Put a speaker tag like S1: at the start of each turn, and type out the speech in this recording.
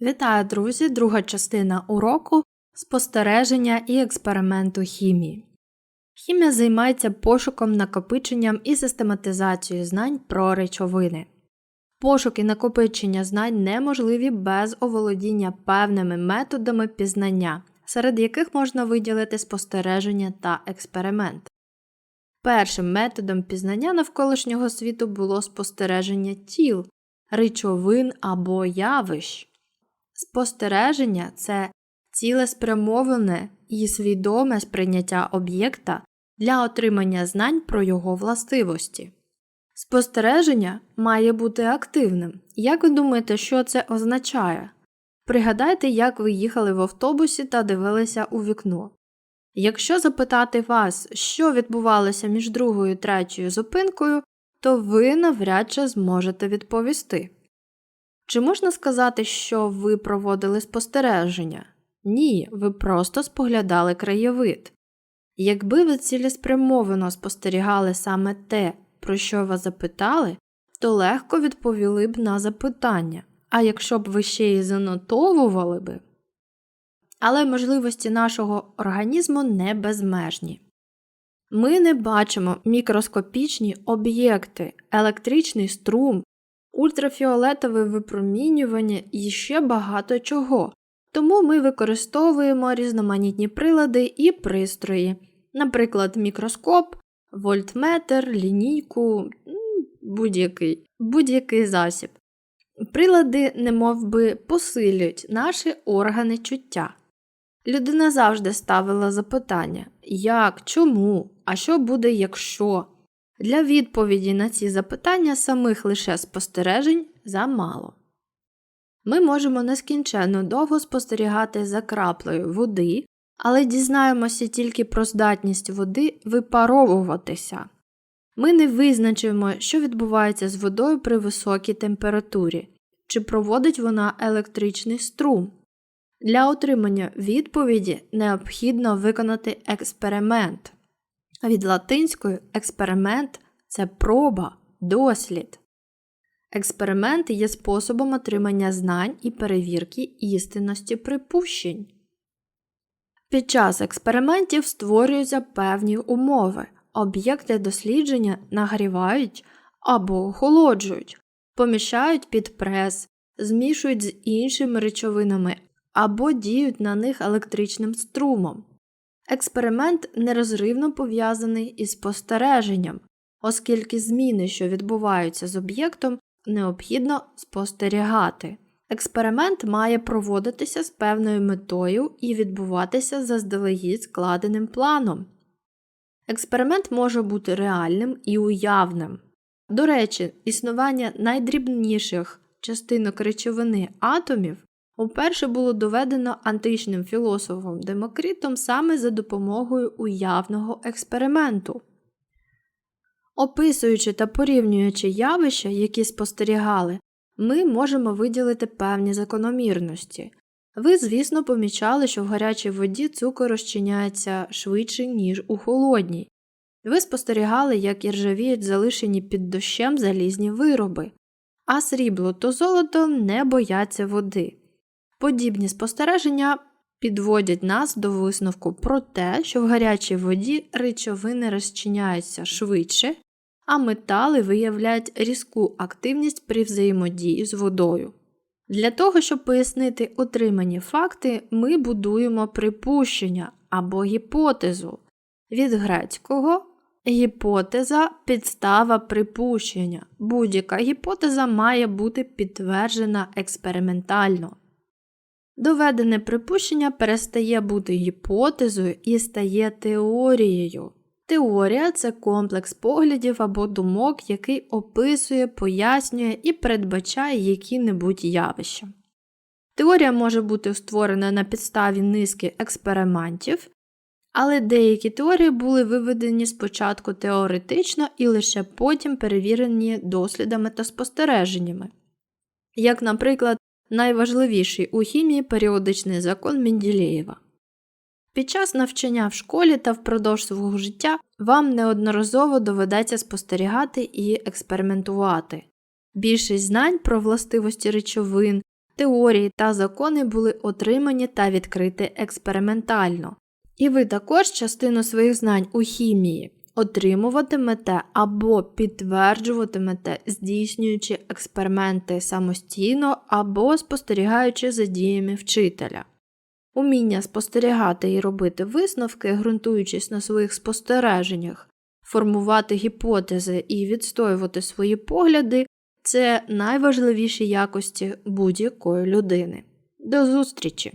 S1: Вітаю, друзі! Друга частина уроку спостереження і експерименту хімії. Хімія займається пошуком, накопиченням і систематизацією знань про речовини. Пошук і накопичення знань неможливі без оволодіння певними методами пізнання, серед яких можна виділити спостереження та експеримент. Першим методом пізнання навколишнього світу було спостереження тіл, речовин або явищ. Спостереження це цілеспрямоване і свідоме сприйняття об'єкта для отримання знань про його властивості. Спостереження має бути активним. Як ви думаєте, що це означає? Пригадайте, як ви їхали в автобусі та дивилися у вікно. Якщо запитати вас, що відбувалося між другою і третьою зупинкою, то ви навряд чи зможете відповісти. Чи можна сказати, що ви проводили спостереження? Ні, ви просто споглядали краєвид. Якби ви цілеспрямовано спостерігали саме те, про що вас запитали, то легко відповіли б на запитання, а якщо б ви ще й занотовували би. Але можливості нашого організму не безмежні. Ми не бачимо мікроскопічні об'єкти, електричний струм, ультрафіолетове випромінювання і ще багато чого, тому ми використовуємо різноманітні прилади і пристрої, наприклад, мікроскоп, вольтметр, лінійку, будь-який будь-який засіб. Прилади немовби посилюють наші органи чуття. Людина завжди ставила запитання як, чому, а що буде, якщо. Для відповіді на ці запитання самих лише спостережень замало. Ми можемо нескінченно довго спостерігати за краплею води, але дізнаємося тільки про здатність води випаровуватися. Ми не визначуємо, що відбувається з водою при високій температурі, чи проводить вона електричний струм. Для отримання відповіді необхідно виконати експеримент. Від латинської експеримент це проба, дослід. Експеримент є способом отримання знань і перевірки істинності припущень. Під час експериментів створюються певні умови, об'єкти дослідження нагрівають або охолоджують, поміщають під прес, змішують з іншими речовинами або діють на них електричним струмом. Експеримент нерозривно пов'язаний із спостереженням, оскільки зміни, що відбуваються з об'єктом, необхідно спостерігати. Експеримент має проводитися з певною метою і відбуватися заздалегідь складеним планом. Експеримент може бути реальним і уявним. До речі, існування найдрібніших частинок речовини атомів уперше було доведено античним філософом Демокритом саме за допомогою уявного експерименту. Описуючи та порівнюючи явища, які спостерігали, ми можемо виділити певні закономірності. Ви, звісно, помічали, що в гарячій воді цукор розчиняється швидше, ніж у холодній. Ви спостерігали, як іржавіють залишені під дощем залізні вироби, а срібло та золото не бояться води. Подібні спостереження підводять нас до висновку про те, що в гарячій воді речовини розчиняються швидше, а метали виявляють різку активність при взаємодії з водою. Для того, щоб пояснити отримані факти, ми будуємо припущення або гіпотезу від грецького гіпотеза підстава припущення. Будь-яка гіпотеза має бути підтверджена експериментально. Доведене припущення перестає бути гіпотезою і стає теорією. Теорія це комплекс поглядів або думок, який описує, пояснює і передбачає які-небудь явища. Теорія може бути створена на підставі низки експериментів, але деякі теорії були виведені спочатку теоретично і лише потім перевірені дослідами та спостереженнями, як, наприклад, найважливіший у хімії періодичний закон Менділеєва. Під час навчання в школі та впродовж свого життя вам неодноразово доведеться спостерігати і експериментувати. Більшість знань про властивості речовин, теорії та закони були отримані та відкриті експериментально. І ви також частину своїх знань у хімії отримуватимете або підтверджуватимете, здійснюючи експерименти самостійно або спостерігаючи за діями вчителя. Уміння спостерігати і робити висновки, ґрунтуючись на своїх спостереженнях, формувати гіпотези і відстоювати свої погляди це найважливіші якості будь-якої людини. До зустрічі!